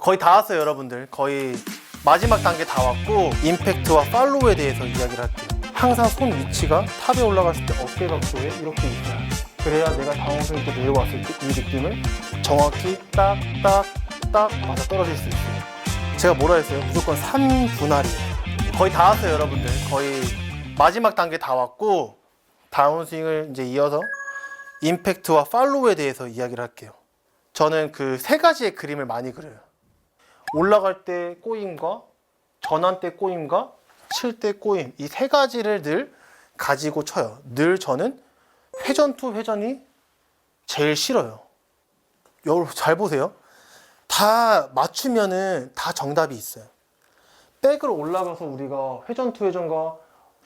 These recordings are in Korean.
거의 다 왔어요, 여러분들. 거의 마지막 단계 다 왔고 임팩트와 팔로우에 대해서 이야기를 할게요. 항상 손 위치가 탑에 올라갔을 때 어깨 각도에 이렇게 있어요. 그래야 내가 때 내려왔을 때 이 느낌을 정확히 딱딱딱 맞아 떨어질 수 있어요. 제가 뭐라 했어요? 무조건 3분할이에요. 거의 다 왔어요, 여러분들. 거의 마지막 단계 다 왔고 다운스윙을 이제 이어서 임팩트와 팔로우에 대해서 이야기를 할게요. 저는 그 세 가지의 그림을 많이 그려요. 올라갈 때 꼬임과 전환 때 꼬임과 칠 때 꼬임 이 세 가지를 늘 가지고 쳐요. 늘 저는 회전 투 회전이 제일 싫어요. 여러분 잘 보세요. 다 맞추면은 다 정답이 있어요. 백으로 올라가서 우리가 회전 투 회전과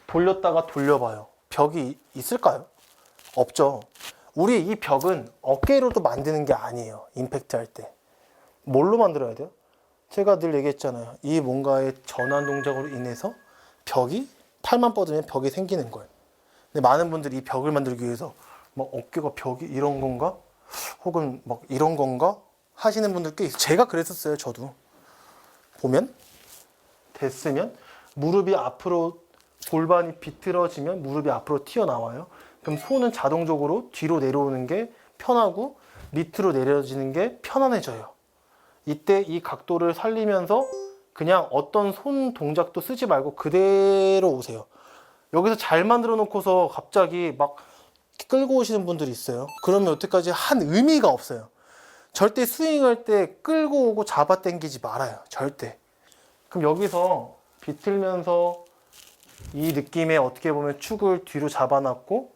돌렸다가 돌려봐요. 벽이 있을까요? 없죠. 우리 이 벽은 어깨로도 만드는 게 아니에요. 임팩트 할 때. 뭘로 만들어야 돼요? 제가 늘 얘기했잖아요. 이 뭔가의 전환 동작으로 인해서 벽이 팔만 뻗으면 벽이 생기는 거예요. 근데 많은 분들이 이 벽을 만들기 위해서 막 어깨가 벽이 이런 건가? 혹은 막 이런 건가? 하시는 분들 꽤 있어요. 제가 그랬었어요. 저도. 보면 됐으면 무릎이 앞으로 골반이 비틀어지면 무릎이 앞으로 튀어나와요. 그럼 손은 자동적으로 뒤로 내려오는 게 편하고 밑으로 내려지는 게 편안해져요. 이때 이 각도를 살리면서 그냥 어떤 손 동작도 쓰지 말고 그대로 오세요. 여기서 잘 만들어 놓고서 갑자기 막 끌고 오시는 분들이 있어요. 그러면 여태까지 한 의미가 없어요. 절대 스윙할 때 끌고 오고 잡아 당기지 말아요. 절대. 그럼 여기서 비틀면서 이 느낌에 어떻게 보면 축을 뒤로 잡아놨고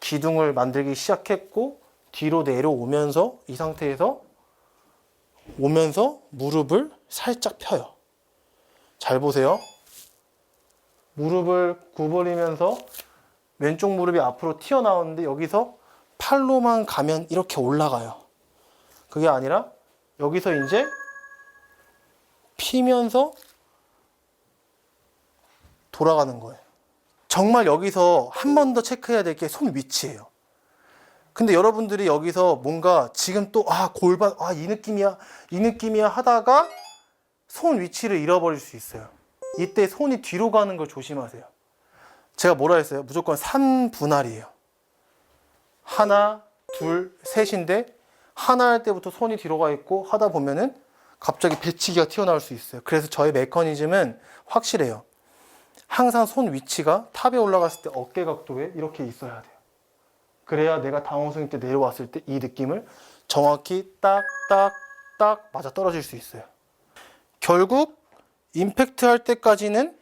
기둥을 만들기 시작했고 뒤로 내려오면서 이 상태에서 오면서 무릎을 살짝 펴요. 잘 보세요. 무릎을 구부리면서 왼쪽 무릎이 앞으로 튀어나오는데 여기서 팔로만 가면 이렇게 올라가요. 그게 아니라 여기서 이제 피면서 돌아가는 거예요. 정말 여기서 한 번 더 체크해야 될 게 손 위치예요. 근데 여러분들이 여기서 뭔가 지금 또, 아, 골반, 아, 이 느낌이야, 이 느낌이야 하다가 손 위치를 잃어버릴 수 있어요. 이때 손이 뒤로 가는 걸 조심하세요. 제가 뭐라 했어요? 무조건 3분할이에요. 하나, 둘, 셋인데, 하나 할 때부터 손이 뒤로 가 있고, 하다 보면은 갑자기 배치기가 튀어나올 수 있어요. 그래서 저의 메커니즘은 확실해요. 항상 손 위치가 탑에 올라갔을 때 어깨 각도에 이렇게 있어야 돼요. 그래야 내가 당호승 때 내려왔을 때 이 느낌을 정확히 딱딱딱 맞아 떨어질 수 있어요. 결국 임팩트 할 때까지는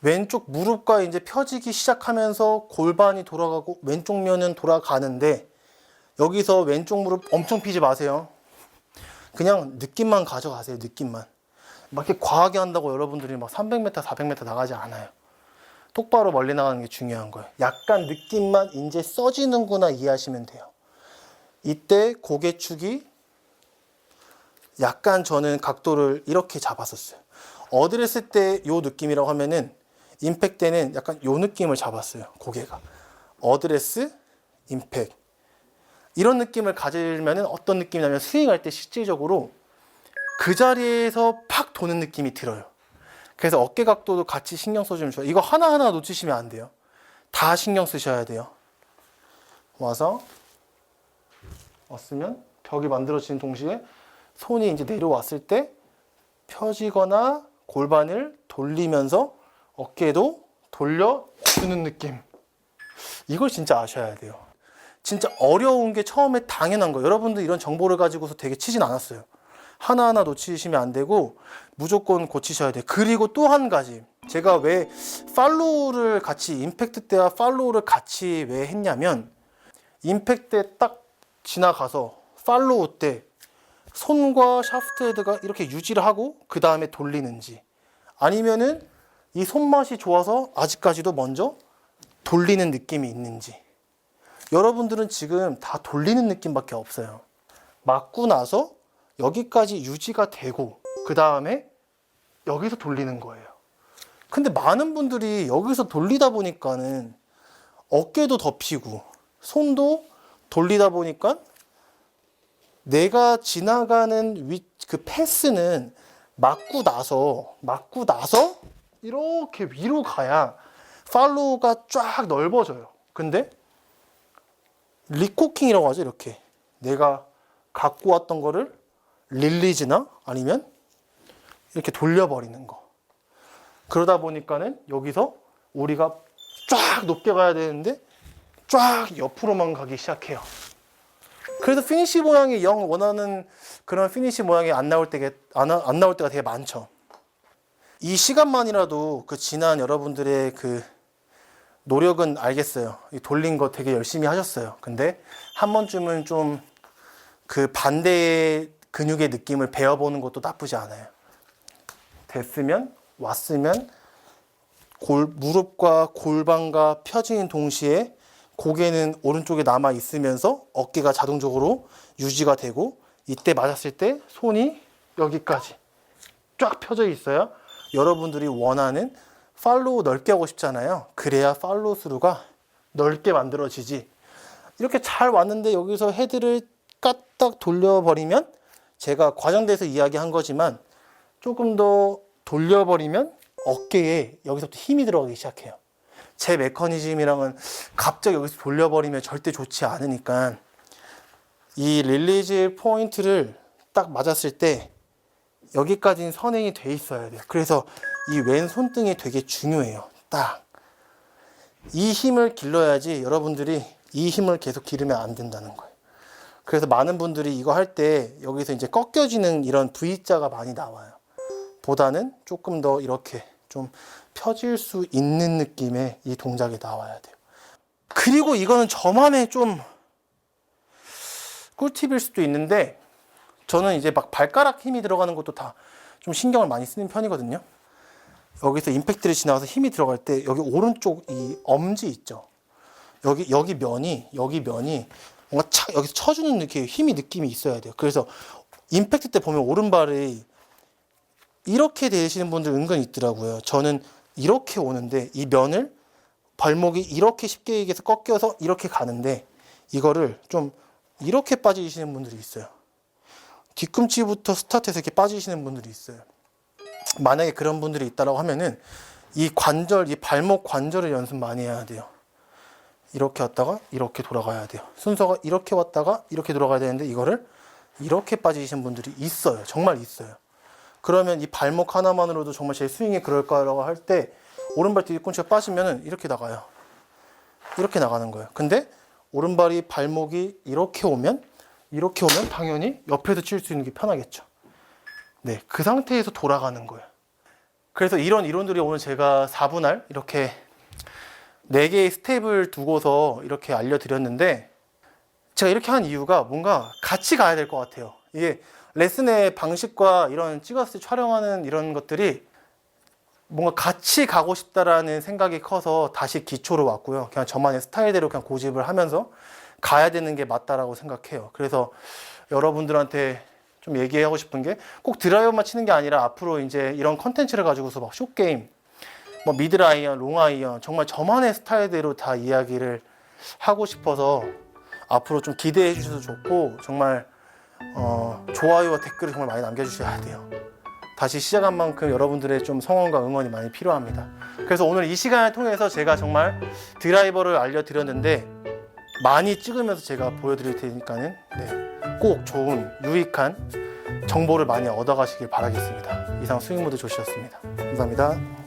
왼쪽 무릎과 이제 펴지기 시작하면서 골반이 돌아가고 왼쪽 면은 돌아가는데 여기서 왼쪽 무릎 엄청 피지 마세요. 그냥 느낌만 가져가세요. 느낌만. 막 이렇게 과하게 한다고 여러분들이 막 300m, 400m 나가지 않아요. 똑바로 멀리 나가는 게 중요한 거예요. 약간 느낌만 이제 써지는구나 이해하시면 돼요. 이때 고개축이 약간 저는 각도를 이렇게 잡았었어요. 어드레스 때 요 느낌이라고 하면은 임팩 때는 약간 요 느낌을 잡았어요. 고개가. 어드레스, 임팩. 이런 느낌을 가지면은 어떤 느낌이냐면 스윙할 때 실질적으로 그 자리에서 팍 도는 느낌이 들어요. 그래서 어깨 각도도 같이 신경 써주면 좋아요. 이거 하나하나 놓치시면 안 돼요. 다 신경 쓰셔야 돼요. 와서 왔으면 벽이 만들어지는 동시에 손이 이제 내려왔을 때 펴지거나 골반을 돌리면서 어깨도 돌려주는 느낌. 이걸 진짜 아셔야 돼요. 진짜 어려운 게 처음에 당연한 거예요. 여러분들 이런 정보를 가지고서 되게 치진 않았어요. 하나하나 놓치시면 안 되고 무조건 고치셔야 돼요. 그리고 또 한 가지. 제가 왜 팔로우를 같이 임팩트 때와 팔로우를 같이 왜 했냐면 임팩트 때 딱 지나가서 팔로우 때 손과 샤프트 헤드가 이렇게 유지를 하고 그 다음에 돌리는지 아니면은 이 손맛이 좋아서 아직까지도 먼저 돌리는 느낌이 있는지 여러분들은 지금 다 돌리는 느낌밖에 없어요. 맞고 나서 여기까지 유지가 되고 그 다음에 여기서 돌리는 거예요. 근데 많은 분들이 여기서 돌리다 보니까는 어깨도 덮이고 손도 돌리다 보니까 내가 지나가는 위, 그 패스는 맞고 나서 맞고 나서 이렇게 위로 가야 팔로우가 쫙 넓어져요. 근데 리코킹이라고 하죠. 이렇게 내가 갖고 왔던 거를 릴리즈나 아니면 이렇게 돌려버리는 거. 그러다 보니까는 여기서 우리가 쫙 높게 가야 되는데 쫙 옆으로만 가기 시작해요. 그래서 피니시 모양이 영 원하는 그런 피니시 모양이 안 나올 때가 안, 나- 안 나올 때가 되게 많죠. 이 시간만이라도 그 지난 여러분들의 그 노력은 알겠어요. 이 돌린 거 되게 열심히 하셨어요. 근데 한 번쯤은 좀 그 반대의 근육의 느낌을 배워보는 것도 나쁘지 않아요. 됐으면 왔으면 골, 무릎과 골반과 펴지는 동시에 고개는 오른쪽에 남아 있으면서 어깨가 자동적으로 유지가 되고 이때 맞았을 때 손이 여기까지 쫙 펴져 있어야 여러분들이 원하는 팔로우 넓게 하고 싶잖아요. 그래야 팔로우 스루가 넓게 만들어지지. 이렇게 잘 왔는데 여기서 헤드를 까딱 돌려버리면 제가 과정돼서 이야기한 거지만 조금 더 돌려버리면 어깨에 여기서부터 힘이 들어가기 시작해요. 제 메커니즘이랑은 갑자기 여기서 돌려버리면 절대 좋지 않으니까 이 릴리즈 포인트를 딱 맞았을 때 여기까지는 선행이 돼 있어야 돼요. 그래서 이 왼 손등이 되게 중요해요. 딱. 이 힘을 길러야지 여러분들이 이 힘을 계속 기르면 안 된다는 거예요. 그래서 많은 분들이 이거 할 때 여기서 이제 꺾여지는 이런 V자가 많이 나와요. 보다는 조금 더 이렇게 좀 펴질 수 있는 느낌의 이 동작이 나와야 돼요. 그리고 이거는 저만의 좀 꿀팁일 수도 있는데 저는 이제 막 발가락 힘이 들어가는 것도 다 좀 신경을 많이 쓰는 편이거든요. 여기서 임팩트를 지나가서 힘이 들어갈 때 여기 오른쪽 이 엄지 있죠. 여기 여기 면이 여기 면이 뭔가 착 여기서 쳐주는 느낌 힘이 느낌이 있어야 돼요. 그래서 임팩트 때 보면 오른발이 이렇게 되시는 분들 은근 있더라고요. 저는 이렇게 오는데 이 면을 발목이 이렇게 쉽게 얘기해서 꺾여서 이렇게 가는데 이거를 좀 이렇게 빠지시는 분들이 있어요. 뒤꿈치부터 스타트해서 이렇게 빠지시는 분들이 있어요. 만약에 그런 분들이 있다라고 하면은 이 관절, 이 발목 관절을 연습 많이 해야 돼요. 이렇게 왔다가 이렇게 돌아가야 돼요. 순서가 이렇게 왔다가 이렇게 돌아가야 되는데 이거를 이렇게 빠지시는 분들이 있어요. 정말 있어요. 그러면 이 발목 하나만으로도 정말 제 스윙이 그럴까라고 할 때 오른발 뒤꿈치가 빠지면은 이렇게 나가요. 이렇게 나가는 거예요. 근데 오른발이 발목이 이렇게 오면 이렇게 오면 당연히 옆에서 칠 수 있는 게 편하겠죠. 네, 그 상태에서 돌아가는 거예요. 그래서 이런 이론들이 오늘 제가 4분할 이렇게 4개의 스텝을 두고서 이렇게 알려드렸는데 제가 이렇게 한 이유가 뭔가 같이 가야 될 것 같아요. 이게 레슨의 방식과 이런 찍었을 때 촬영하는 이런 것들이 뭔가 같이 가고 싶다라는 생각이 커서 다시 기초로 왔고요. 그냥 저만의 스타일대로 그냥 고집을 하면서 가야 되는 게 맞다라고 생각해요. 그래서 여러분들한테 좀 얘기하고 싶은 게 꼭 드라이버만 치는 게 아니라 앞으로 이제 이런 컨텐츠를 가지고서 막 숏게임, 뭐 미드라이언, 롱 아이언 정말 저만의 스타일대로 다 이야기를 하고 싶어서 앞으로 좀 기대해 주셔도 좋고 정말 어, 좋아요와 댓글을 정말 많이 남겨주셔야 돼요. 다시 시작한 만큼 여러분들의 좀 성원과 응원이 많이 필요합니다. 그래서 오늘 이 시간을 통해서 제가 정말 드라이버를 알려드렸는데 많이 찍으면서 제가 보여드릴 테니까는 네, 꼭 좋은 유익한 정보를 많이 얻어가시길 바라겠습니다. 이상 스윙모드 조시였습니다. 감사합니다.